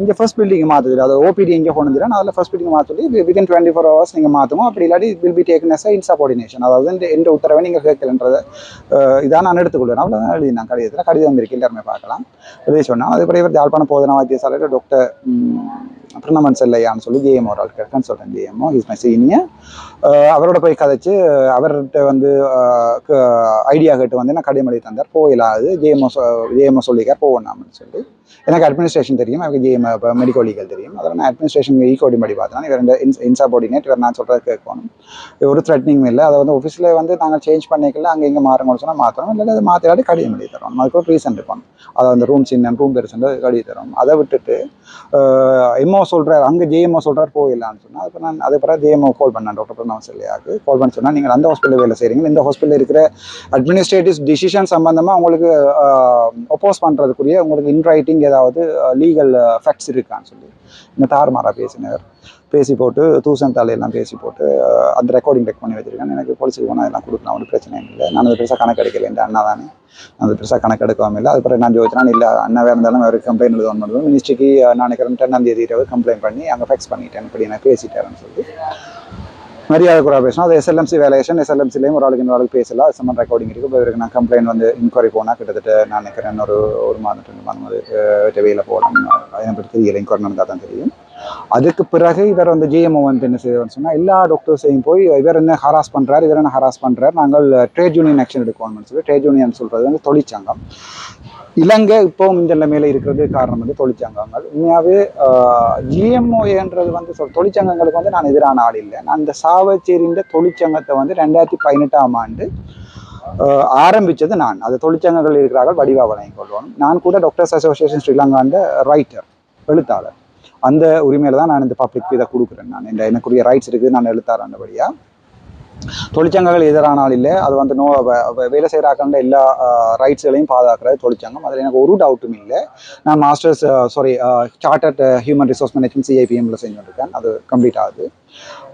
இங்கே ஃபர்ஸ்ட் பில்டிங் மாற்றுது அது ஓபிடி எங்கே கொண்டு வந்துடும் அதில் ஃபர்ஸ்ட் பில்டிங் மாற்ற சொல்லி வித்தின் டுவெண்ட்டி ஃபோர் ஹவர்ஸ் நீங்கள் மாற்றுவோம் அப்படி இல்லாட்டி will be taken as insubordination அதாவது இந்த எந்த உத்தரவை நீங்கள் கேட்கலன்றதை இதான் நான் எடுத்துக்கொள்வேன். அவ்வளோதான் எழுதி நான் கடிதத்தில். கடிதம் இருக்கு. எல்லாருமே பார்க்கலாம். எழுதி சொன்னால் அதுக்கப்புறம் இவர் யாழ்ப்பாணம் போதனா வைத்தியசாலையில் டாக்டர் பிரணமன் செல்லையான்னு சொல்லி ஜேஎம் ஒரு ஆள் consultant JMO is my senior அவரோட போய் கதைச்சு அவர்கிட்ட வந்து ஐடியா கேட்டு வந்து நான் கடைமொழி தந்தார். போயிலாது ஜேஎம்ஓ ஜேஎம்ஓ சொல்லிக்கார் போவேண்டாம்னு சொல்லி. எனக்கு அட்மினிஸ்ட்ரேஷன் தெரியும் எனக்கு ஜேஎம் இப்போ மெடிக்கல் லீகல் தெரியும். அதில் நான் அட்மினிஸ்ட்ரேஷன் ஈகோடி e படி பார்த்தேன் இவர் ரெண்டு இன்ஸ் இன்சாபார்டினேட் இவர் நான் சொல்கிறது கேட்கணும். ஒரு த்ரெட்னிங் இல்லை. அதை வந்து ஆஃபீஸில் வந்து நாங்கள் சேஞ்ச் பண்ணிக்கல அங்கே இங்கே மாறணும்னு சொன்னால் மாற்றணும் இல்லை அது மாற்றிடாட்டி கடிதம் எழுதி தரோம் அதுக்கு ஒரு ரீசன் இருக்கணும் அதை அந்த ரூம் சின்ன ரூம் பெருசுன்ற கடிதம் தரும் அதை விட்டுட்டு எம்ஓ சொல்கிறார் அங்கே ஜேஎம்ஓ சொல்கிறார் போயிடலான்னு சொன்னால் அப்போ நான் அது பிறகு ஜேஎம்ஓ கால் பண்ணேன் டாக்டர் பிரணவ் செல்லையாக்கு கால் பண்ணி சொன்னால் நீங்கள் அந்த ஹாஸ்பிட்டலில் வேலை செய்கிறீங்க இந்த ஹாஸ்பிட்டலில் இருக்கிற அட்மினிஸ்ட்ரேட்டிவ் டிசிஷன் சம்பந்தமாக உங்களுக்கு ஒப்போஸ் பண்ணுறதுக்குரிய உங்களுக்கு இன் ரைட்டிங் ஏதாவது லீகல் ஃபேக்ட்ஸ் இருக்கான்னு சொல்லி இந்த தாறுமாறா பேசினார். பேசி போட்டு தூசன் தலையெல்லாம் பேசி போட்டு அந்த ரெக்கார்டிங் டெக் பண்ணி வச்சுருக்கேன் எனக்கு போலீஸுக்கு போனால் அதெல்லாம் கொடுக்கலாம் ஒன்றும் பிரச்சனை இல்லை. நான் அது பெருசாக கணக்கு எடுக்கல இந்த அண்ணா தானே. அந்த பெருசாக கணக்கு எடுக்காம இல்லை. அதுக்கப்புறம் நான் ஜோதிச்சினா இல்லை. அண்ணாவே இருந்தாலும் அவருக்கு கம்ப்ளைண்ட் எழுத ஒன்று மினிஸ்ட்ரிக்கு நான் நினைக்கிறேன் ரெண்டாம் தேதி இரவு கம்ப்ளைண்ட் பண்ணி அங்கே ஃபெக்ஸ் பண்ணிட்டேன். இப்படி நான் பேசிட்டேன்னு சொல்லி. மரியாதை கூட பேசணும். அது எஸ்எல்எம்சி வேலையேஷன் எஸ்எல்எம்சிலையும் ஒரு ஆளுக்கு இன்னொரு ஆளுக்கு பேசலாம் அது சம்மன் ரெக்கார்டிங் இருக்குது இப்போ இவருக்கு நான் கம்ப்ளைண்ட் வந்து இன்கொயரி போனால் கிட்டத்தட்ட நான் நினைக்கிறேன் ஒரு ஒரு மாதம் ரெண்டு மாதம் அது வெயில போகணும் அதை பற்றி தெரியல. இன்கொயரி நடந்தால் தான் தெரியும். அதுக்கு பிறகு இவர் வந்து ஜிஎம்ஓ வந்து என்ன செய்வார்னு சொன்னால் எல்லா டாக்டர்ஸையும் போய் இவர் என்ன ஹராஸ் பண்ணுறாரு இவர் என்ன ஹராஸ் பண்ணுறாரு நாங்கள் ட்ரேட் யூனியன் ஆக்ஷன் எடுக்கணும்னு சொல்லி ட்ரேட் யூனியன் சொல்கிறது வந்து தொழிற்சங்கம். இலங்கை இப்போவும் இந்த நிலைமையில இருக்கிறது காரணம் வந்து தொழிற்சங்கங்கள். உண்மையாகவே ஜிஎம்ஓன்றது வந்து சொல் தொழிற்சங்கங்களுக்கு வந்து நான் எதிரான ஆள் இல்லை. நான் இந்த சாவச்சேரியின் தொழிற்சங்கத்தை வந்து ரெண்டாயிரத்தி பதினெட்டாம் ஆண்டு ஆரம்பித்தது ஆரம்பிச்சது நான். அது தொழிற்சங்கங்கள் இருக்கிறார்கள் வடிவா வழங்கிக் கொள்வோம். நான் கூட டாக்டர்ஸ் அசோசியேஷன் ஸ்ரீலங்காண்ட ரைட்டர் எழுத்தாளர். அந்த உரிமையில தான் நான் இந்த பப்ளிக் இதை கொடுக்குறேன் நான். இந்த எனக்குரிய ரைட்ஸ் இருக்குது நான் எழுத்தாளர்ன்றபடியா தொழிற்சங்கங்கள் எதிரானால் இல்லை அது வந்து நோ வேலை செய்கிறாக்கின்ற எல்லா ரைட்ஸ்களையும் பாதுகாக்கிறது தொழிற்சங்கம். அதில் எனக்கு ஒரு டவுட்டும் இல்லை. நான் masters sorry chartered human resource management சிஐபிஎம்ல செஞ்சுருக்கேன். அது கம்ப்ளீட் ஆகுது.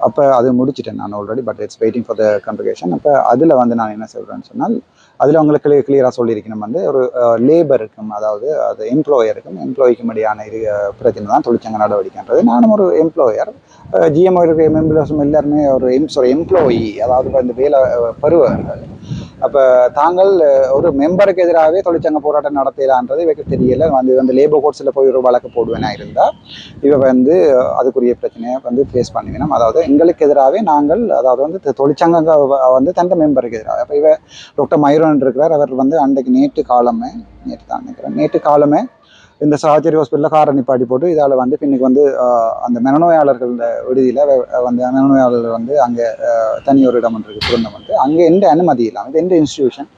அப்போ அது முடிச்சிட்டேன் நான் already but it's waiting for the complication அப்போ அதில் வந்து நான் என்ன சொல்கிறேன்னு சொன்னால் அதில் அவங்களுக்கு கிளியர் கிளியராக சொல்லியிருக்கணும் வந்து ஒரு லேபருக்கும் அதாவது அது எம்ப்ளாயருக்கும் எம்ப்ளாய்க்கும் இடையான இது பிரச்சனை தான் தொழிற்சங்க நடவடிக்கைன்றது. நானும் ஒரு எம்ப்ளாயர் ஜிஎம்ஓ இருக்கிற மெம்பர்ஸும் எல்லாருமே ஒரு எம் சாரி எம்ப்ளாயி அதாவது இந்த வேலை அஹ், அப்போ தாங்கள் ஒரு மெம்பருக்கு எதிராகவே தொழிற்சங்க போராட்டம் நடத்தலான்றது இவருக்கு தெரியல. வந்து வந்து லேபர் கோர்ட்ஸில் போய் ஒரு வழக்கு போடுவேனா இருந்தால் இவ வந்து அதுக்குரிய பிரச்சனையை வந்து ஃபேஸ் பண்ணுவேனும் அதாவது எங்களுக்கு எதிராகவே நாங்கள் அதாவது வந்து தொழிற்சங்க வந்து தந்த மெம்பருக்கு எதிராக. அப்போ இவ டாக்டர் மயூரன் இருக்கிறார். அவர் வந்து அன்றைக்கு நேற்று காலமே நேற்று தான் நினைக்கிறேன். நேற்று காலமே இந்த சாச்சேரி ஹாஸ்பிட்டலில் காரணி நிப்பாட்டி போட்டு இதால் வந்து இன்னைக்கு வந்து அந்த மனநோயாளர்கள் விடுதியில் வந்து மனநோயாளர்கள் வந்து அங்கே தனி ஒரு இடம் ஒன்று இருக்குது திருந்தம் வந்து. அங்கே எந்த அனுமதி இல்லாமல் இது எந்த இன்ஸ்டிடியூஷன்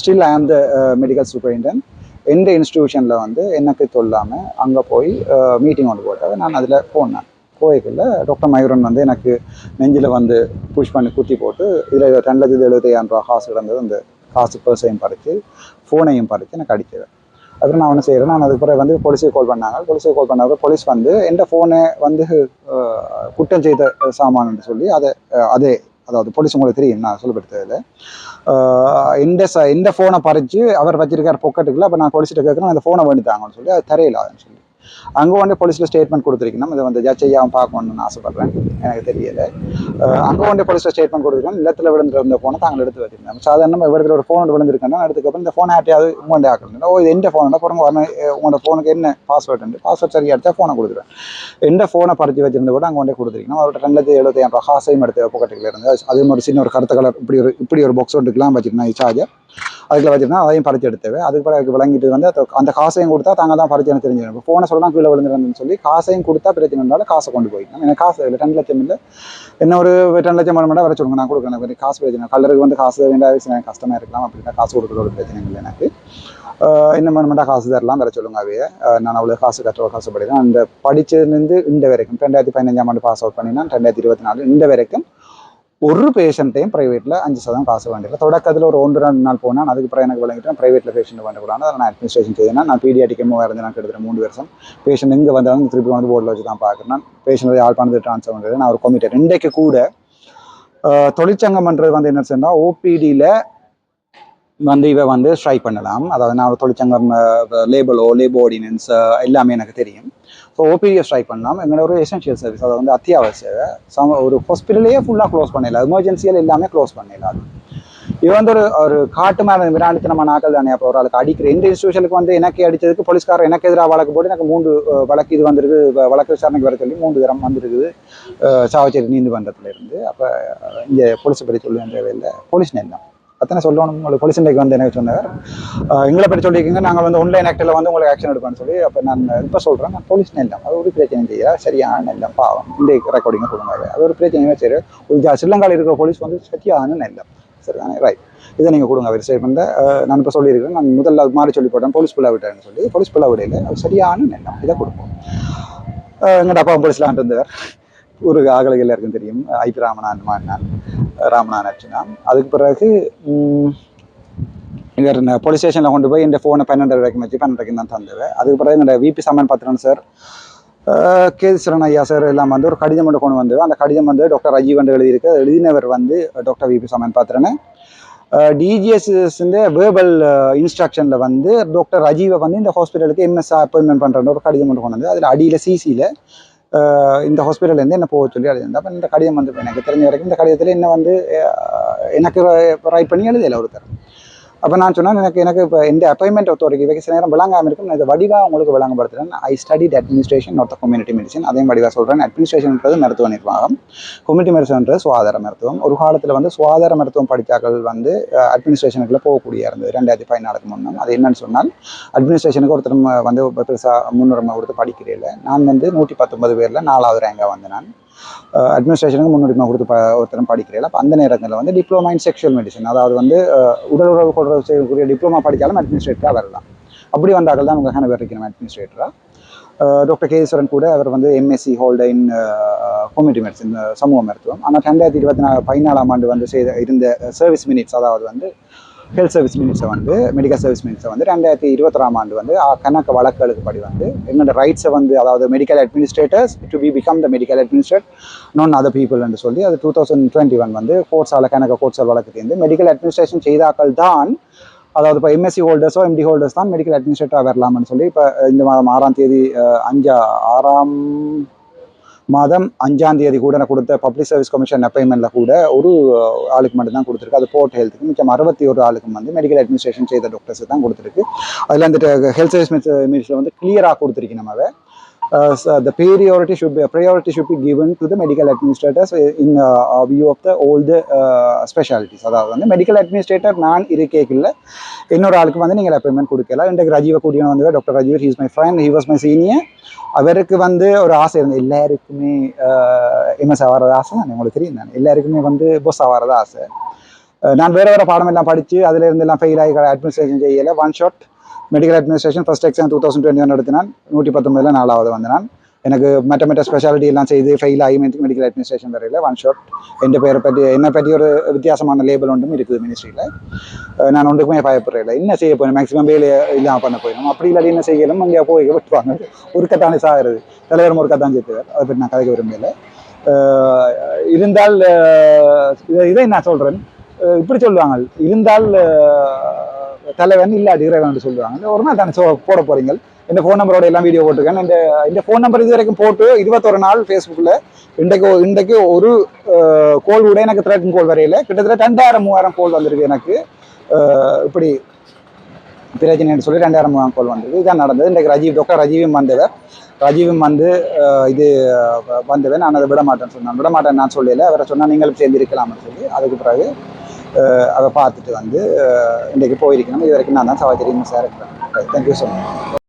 ஸ்டில் ஐ ஆம் த மெடிக்கல் சூப்பரிண்டென்ட் எந்த இன்ஸ்டிடியூஷனில் வந்து எனக்கு சொல்லாமல் அங்கே போய் மீட்டிங் ஒன்று போட்டது நான் அதில் போனேன். போய்க்குள்ள டாக்டர் மயூரன் வந்து எனக்கு நெஞ்சில் வந்து புஷ் பண்ணி குத்தி போட்டு இதில் ரெண்டு லட்சத்து எழுபத்தையாயிரம் ரூபா காசு கிடந்தது அந்த காசு பர்ஸையும் பறித்து ஃபோனையும் பறித்து எனக்கு அடிக்கிறேன் அப்புறம் நான் ஒன்று செய்கிறேன் நான் அதுக்கு பிறகு வந்து போலீஸுக்கு கால் பண்ணாங்க. போலீஸுக்கு கால் பண்ணாங்க போலீஸ் வந்து எந்த ஃபோனை வந்து குற்றம் செய்த சாமான்னு சொல்லி அதை அதே அதாவது போலீஸ் உங்களுக்கு தெரியும். நான் சொல்லப்படுத்ததில்ல இந்த ச இந்த ஃபோனை பறித்து அவர் வச்சிருக்கார் பொக்கெட்டுக்குள்ள அப்போ நான் போலீஸ்கிட்ட கேட்குறேன் அந்த ஃபோனை வேண்டித்தாங்கன்னு சொல்லி அது தரையிலாதுன்னு சொல்லி. அங்கே வந்து போலீஸில் ஸ்டேட்மெண்ட் கொடுத்துருக்கணும். இதை வந்து ஜட்ஜ் ஐயாவும் பார்க்கணும்னு ஆசைப்பட்றேன். எனக்கு தெரியலை. அங்கே வந்து போலீஸில் ஸ்டேட்மெண்ட் கொடுத்துருக்கோம் நிலத்தில் விழுந்துருந்த ஃபோனை தாங்கள் எடுத்து வச்சிருந்தோம் சாதாரணமாக இடத்துல ஒரு ஃபோன் விழுந்திருக்கேன்னா எடுத்துக்கப்புறம் இந்த ஃபோனை ஆட்டையாவது உங்கள்கிட்ட ஆக்கணும் ஓ இது எந்த ஃபோன் அப்புறம் உங்களோட ஃபோனுக்கு என்ன பாஸ்வேர்டு பாஸ்வேர்ட் சரியாக எடுத்தால் ஃபோனை கொடுத்துருவேன். எந்த ஃபோனை பறித்து வச்சிருந்த கூட அங்கே கொண்டே கொடுத்துருக்கணும். அவர்கிட்ட ரெண்டு லட்சத்தி எழுபத்தாயிரம் ரூபா காசையும் எடுத்து பொக்கெட்டுக்குள்ள இருந்து அது ஒரு சின்ன ஒரு கருத்த கலர் இப்படி ஒரு இப்படி ஒரு பாக்ஸ் ஒன்றுக்கெல்லாம் வச்சுருந்தேன் சார்ஜர் அதுக்குள்ள வச்சிருந்தா அதையும் பறிச்சு எடுத்தவே அதுக்கு பிறகு விளங்கிட்டு வந்து அந்த காசையும் கொடுத்தா தாங்க தான் பறிச்சு எனக்கு தெரிஞ்சிடும். இப்போ ஃபோனை சொல்லலாம் கீழே விழுந்துருந்தேன்னு சொல்லி காசையும் கொடுத்தா பிரச்சனை இருந்தாலும் காசை கொண்டு போயிட்டேன் எனக்கு காசு இல்லை ரெண்டு லட்சம் இல்லை. என்ன ஒரு ரெண்டு லட்சம் மணி மட்டும் வர சொல்லுங்க. நான் கொடுக்குறேன். எனக்கு காசு பிரச்சனை. கலருக்கு வந்து காசு வேண்டாம் எனக்கு கஷ்டமாக இருக்கலாம். அப்படின்னா காசு கொடுக்குற ஒரு பிரச்சனை இல்லை எனக்கு. என்ன இன்னும் காசு தரலாம் வர சொல்லுங்க அவையே. நான் அவ்வளோ காசு கட்டுற படிக்கிறேன். அந்த படிச்சதுலேருந்து இந்த வரைக்கும் ரெண்டாயிரத்தி பதினஞ்சாம் ஆண்டு பாஸ் அவுட் பண்ணினா ரெண்டாயிரத்தி இருபத்தி நாலு இந்த வரைக்கும் ஒரு பேஷண்ட்டையும் ப்ரைவேட்டில் அஞ்சு சதவீதம் காசு வேண்டியது தொடக்கத்தில் ஒரு ஒன்று ரெண்டு நாள் போனால் அதுக்கு அப்புறம் எனக்கு விளங்கிட்டேன். ப்ரைவேட்டில் பேஷண்ட் வேண்டக்கூடாது அதை நான் அட்மினிஸ்ட்ரேஷன் செய்யணும் நான் பிடிஆட்டிக்கமோ இருந்து நான் கிட்டத்தட்ட மூணு வருஷம். பேஷண்ட் இங்கே வந்தாலும் திருப்பி வந்து போர்டில் வச்சு தான் பார்க்குறேன். நான் பேஷண்ட் யாழ்ப்பாணத்து ட்ரான்ஸ்ஃபர் பண்ணுறது நான் ஒரு கொமிட்டட் இன்றைக்கு கூட தொழிற்சங்கம் பண்ணுறது வந்து என்ன சொன்னால் ஓபிடியில் வந்து இவை வந்து ஸ்ட்ரைக் பண்ணலாம். அதாவது நான் ஒரு தொழிற்சங்கம் லேபலோ லேபோ ஆர்டினன்ஸ் எல்லாமே எனக்கு தெரியும். ஸோ ஓபிடியை ஸ்ட்ரைக் பண்ணலாம். எங்களோட ஒரு எசென்ஷியல் சர்வீஸ் அதை வந்து அத்தியாவசிய சம ஒரு ஹாஸ்பிட்டலையே ஃபுல்லாக க்ளோஸ் பண்ணிடலாம் எமர்ஜென்சியில் எல்லாமே க்ளோஸ் பண்ணிடலாம் இது வந்து ஒரு ஒரு காட்டு மேலே விராண்டித்தனமான நாட்கள் தானே. அப்போ ஒரு ஆளுக்கு அடிக்கிற இந்த இன்ஸ்டியூஷனுக்கு வந்து எனக்கு அடித்ததுக்கு போலீஸ்காரர் எனக்கு எதிராக வழக்கு போட்டு எனக்கு மூன்று வழக்கு இது வந்திருக்கு வழக்கு விசாரணைக்கு வர சொல்லி மூன்று தரம் வந்திருக்குது. அஹ், சாவச்சேரி நீதிமன்றத்துல இருந்து. அப்போ இங்கே போலீஸை பற்றி சொல்ல தேவையில்லை போலீஸ் நேரம் அத்தனை சொல்லணும். உங்களுக்கு போலீஸ் இன்றைக்கு வந்து எனக்கு சொன்னார்? எங்களை பற்றி சொல்லியிருக்கீங்க. நாங்கள் வந்து ஒன்லைன் ஆக்டில் வந்து உங்களுக்கு ஆக்ஷன் எடுப்போம்னு சொல்லி அப்போ நான் இப்போ சொல்கிறேன் நான் போலீஸ் நெல்லம் அது ஒரு பிரச்சனை செய்ய சரியான நெல்லம் பாவம். இந்த ரெக்கார்டிங்கை கொடுங்க அது ஒரு பிரச்சனையுமே சரி. ஒரு ஜா- இருக்கிற போலீஸ் வந்து சரியான நெல்லம் சரிதானே? ரைட் இதை நீங்கள் கொடுங்க. அவர் ஸ்டேட்மெண்ட்டை நான் இப்போ சொல்லியிருக்கேன் நான் முதல்ல அது மாதிரி சொல்லி போட்டேன். போலீஸ் பிள்ளை விட்டேன்னு சொல்லி போலீஸ் பிள்ளை விடையில அது சரியான நெல்லம் இதை கொடுப்போம். எங்கள்ட அப்பா போலீஸ்லான்ட்டு இருந்தவர் ஒரு ஆகலைகள் எல்லாருக்கும் தெரியும். ஐபி மாதிரி நான் ராமநாதன் அதுக்கு பிறகு இங்கே இருந்த போலீஸ் ஸ்டேஷனில் கொண்டு போய் இந்த ஃபோனை பன்னெண்டு வரைக்கும் வச்சு பன்னெண்டு வரைக்கும் தான் தந்தேன் அதுக்கு பிறகு என்னோட விபி சம்மன் பத்திரன் சார் கேதிஸ்வரன் ஐயா சார் எல்லாம் வந்து ஒரு கடிதம் மட்டும் கொண்டு வந்து அந்த கடிதம் வந்து டாக்டர் அஜீவ் வந்து எழுதியிருக்கு. அது எழுதினவர் வந்து doctor V P Saman Pathiran. DGS verbal இன்ஸ்ட்ரக்ஷனில் வந்து டாக்டர் ராஜீவை வந்து இந்த ஹாஸ்பிட்டலுக்கு எம்எஸ் அப்பாயின்மெண்ட் பண்ணுற ஒரு கடிதம் கொண்டு கொண்டு வந்து அதில் அடியில் சிசியில் இந்த ஹாஸ்பிட்டல்லேருந்து என்ன போக சொல்லி எழுதியிருந்தேன் அப்போ இந்த கடிதம் வந்து எனக்கு தெரிஞ்ச வரைக்கும் இந்த கடிதத்தில் என்ன வந்து எனக்கு ரைட் பண்ணி எழுதலை ஒருத்தர். அப்போ நான் சொன்னேன் எனக்கு எனக்கு இப்போ இந்த அப்பாயின்மெண்ட் ஒருத்தருக்கு வைக்க சில நேரம் விளங்காமல் இருக்கும். நான் இதை வடிவாக உங்களுக்கு விளங்கப்படுத்துறேன். I studied administration of community medicine அதே வடிவாக சொல்கிறேன் அட்மினிஸ்ட்ரேஷன்ன்றது மருத்துவ நிர்வாகம். கம்யூனிட்டி மெடிசன்ன்றது சுகாதார மருத்துவம். ஒரு காலத்தில் வந்து சுகாதார மருத்துவம் படித்தாக்கள் வந்து அட்மினிஸ்ட்ரேஷனுக்குள்ள போகக்கூடிய இருந்தது. ரெண்டாயிரத்தி பதினாலுக்கு முன்னே அது என்னன்னு சொன்னால் அட்மினிஸ்ட்ரேஷனுக்கு ஒருத்தர் வந்து பெருசாக முன்னுரிமை கொடுத்து படிக்கிறேன் நான் வந்து நூற்றி பத்தொன்பது பேரில் நாலாவது ரேங்காக வந்து நான் அட்மினிஸ்ட்ரேஷனுக்கு முன்னுரிமை கொடுத்து ப ஒருத்தரும் படிக்கிறேன் அப்போ அந்த நேரத்தில் வந்து டிப்ளமா இன் செக்ஷுவல் மெடிசன் அதாவது வந்து உடல் உறவு கொள்றது செய்யக்கூடிய டிப்ளமா படித்தாலும் அட்மினிஸ்ட்ரேட்டராக வரலாம். அப்படி வந்தாக்கள் தான் உங்கள் பேர் இருக்கணும் அட்மினிஸ்ட்ரேட்டராக டாக்டர் கேஸ்வரன் கூட அவர் வந்து MSc holder in community medicine சமூக மருத்துவம். ஆனால் ரெண்டாயிரத்தி இருபத்தி நாலு பதினாலாம் ஆண்டு வந்து செய்த இருந்த சர்வீஸ் மினிட்ஸ் அதாவது வந்து ஹெல்த் சர்வீஸ் மினிட்ஸை வந்து மெடிக்கல் சர்வீஸ் மினிட்ஸை வந்து ரெண்டாயிரத்தி இருபத்தொறாம் ஆண்டு வந்து கணக்கு வழக்குகளுக்கு படி வந்து எங்களோட ரைட்ஸை வந்து அதாவது medical administrators to be become the medical administrate நான் அதர் பீப்புள் என்று சொல்லி அது டூ தௌசண்ட் டுவெண்ட்டி ஒன் வந்து கோர்ட்ஸால் கணக்கு கோர்ட்ஸால் வழக்கு தேர்ந்து மெடிக்கல் அட்மினிஸ்ட்ரேஷன் செய்தாக்கள் தான் அதாவது இப்போ எம்எஸ்சி ஹோல்டர்ஸோ எம்டி ஹோல்டர்ஸ் தான் மெடிக்கல் அட்மினிஸ்ட்ரேட்டராக வரலாம்னு சொல்லி இப்போ இந்த மாதம் ஆறாம் தேதி அஞ்சா ஆறாம் மாதம் அஞ்சாம் தேதி கூட நான் கொடுத்த பப்ளிக் சர்வீஸ் கமிஷன் அப்பாயின்மெண்ட்டில் கூட ஒரு ஆளுக்கு மட்டும் தான் கொடுத்துருக்கு. அது போர்ட் ஹெல்த்துக்கு மிச்சம் அறுபத்தி ஒரு ஆளுக்கு வந்து மெடிக்கல் அட்மினிஸ்ட்ரேஷன் செய்த டாக்டர்ஸ் தான் கொடுத்துருக்கு. அதில் அந்த ஹெல்த் சர்வீஸ் மினிஸ்டர் வந்து கிளியராக கொடுத்துருக்கு நம்ம அதை uh, so the priority should be priority should be given to the medical administrators in uh, view of the all the uh, specialties. அதாவது வந்து மெடிக்கல் அட்மினிஸ்ட்ரேட்டர் நான் இருக்கேக்கில்ல இன்னொரு ஆளுக்கு வந்து நீங்கள் அப்பாயின்மெண்ட் கொடுக்கல இன்றைக்கு ரஜீவ கூடிய வந்து doctor Rajeev. He's my friend he was my senior அவருக்கு வந்து ஒரு ஆசை இருந்தது. எல்லாருக்குமே எம்எஸ் ஆகிறது ஆசை தான்? உங்களுக்கு தெரியும் தானே? எல்லாருக்குமே வந்து பொஸ் ஆகிறது ஆசை. நான் வேறு வேறு பாடம் எல்லாம் படித்து அதில் இருந்தெல்லாம் ஃபெயில் ஆகி அட்மினிஸ்ட்ரேஷன் செய்யலை. One shot medical administration first exam two thousand twenty one எடுத்தினான் நூற்றி பத்தொம்பதில் நாலாவது வந்து நான் எனக்கு மற்ற மற்ற ஸ்பெஷாலிட்டி எல்லாம் செய்து ஃபெயில் ஆகி மெடிக்கல் அட்மினிஸ்ட்ரேஷன் வரையில் ஒன் ஷாட் என் பேரை பற்றி என்னை பற்றி ஒரு வித்தியாசமான லேபிள் ஒன்றும் இருக்குது மினிஸ்ட்ரியில் நான் ஒன்றுக்குமே பயப்படுறேன் என்ன செய்ய போகணும் மேக்ஸிமம் வேலை இல்லாமல் பண்ண போயிடும் அப்படி இல்லாட்டி என்ன செய்யலும் அங்கே போய் விட்டுவாங்க ஒரு கட்டானே சாகிறது. தலைவரும் ஒரு கத்தான் சேர்த்துவார். அதை பற்றி நான் கதைக்க விரும்பல இருந்தால் இதை- இதை நான் சொல்கிறேன் இப்படி சொல்லுவாங்க. இருந்தால் தலைவன் இல்லாட்டி இறைவன் சொல்லுவாங்க. ஒரு நாள் தானே சொ- போட போகிறீங்க இந்த ஃபோன் நம்பரோட எல்லாம் வீடியோ போட்டிருக்கேன். இந்த இந்த ஃபோன் நம்பர் இது வரைக்கும் போட்டு இருபத்தொரு நாள் ஃபேஸ்புக்கில் இன்றைக்கு இன்றைக்கு ஒரு கோல் கூட எனக்கு த்ரெட்டின் கோல் வரையில. கிட்டத்தட்ட ரெண்டாயிரம் மூவாயிரம் கோல் வந்திருக்கு எனக்கு. இப்படி பிரச்சனைன்னு சொல்லி ரெண்டாயிரம் மூவாயிரம் கோல் வந்தது இதுதான் நடந்தது. இன்றைக்கு ரஜீவ் டாக்டர் ரஜீவும் வந்தவர். ரஜீவும் வந்து இது வந்தவன் நான் அதை விட மாட்டேன்னு சொன்னேன். விட மாட்டேன் நான் சொல்லல. அவரை சொன்னால் நீங்களும் சேர்ந்து இருக்கலாம்னு சொல்லி. அதுக்கு பிறகு அதை பார்த்துட்டு வந்து இன்றைக்கு போயிருக்கணும். இது வரைக்கும் நான் தான் சவாச்சேரி மிஸ் இருக்கிறேன் தேங்க்யூ ஸோ மச்